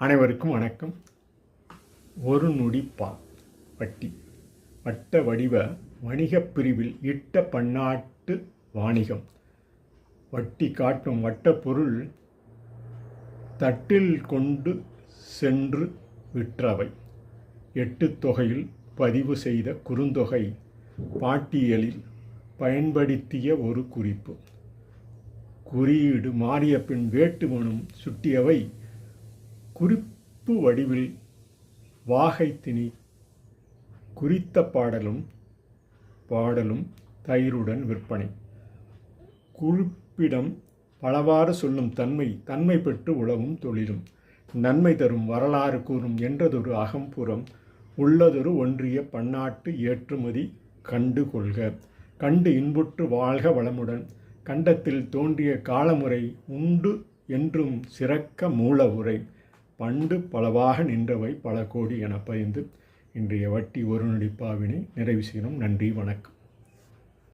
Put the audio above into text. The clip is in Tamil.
அனைவருக்கும் வணக்கம். ஒரு நொடிப்பா வட்டி வட்ட வடிவ வணிகப் பிரிவில் இட்ட பன்னாட்டு வாணிகம். வட்டி காட்டும் வட்ட பொருள் தட்டில் கொண்டு சென்று விற்றவை. எட்டு தொகையில் பதிவு செய்த குறுந்தொகை பாட்டியலில் பயன்படுத்திய ஒரு குறிப்பு. குறியீடு மாறிய பின் வேட்டுமனும் சுட்டியவை குறிப்பு வடிவில் வாகைத்தினி குறித்த பாடலும் பாடலும் தயிருடன் விற்பனை. குறிப்பிடம் பலவாறு சொல்லும் தன்மை தன்மை பெற்று உழவும் தொழிலும். நன்மை தரும் வரலாறு கூறும் என்றதொரு அகம்புறம் உள்ளதொரு ஒன்றிய பன்னாட்டு ஏற்றுமதி கண்டு கொள்க. கண்டு இன்புற்று வாழ்க வளமுடன். கண்டத்தில் தோன்றிய காலமுறை உண்டு என்றும் சிறக்க மூல உரை பண்டு பலவாக நின்றவை பல கோடி என பயந்து இன்றைய வட்டி ஒரு நடிப்பாவினை நிறைவு செய்யணும் நன்றி வணக்கம்.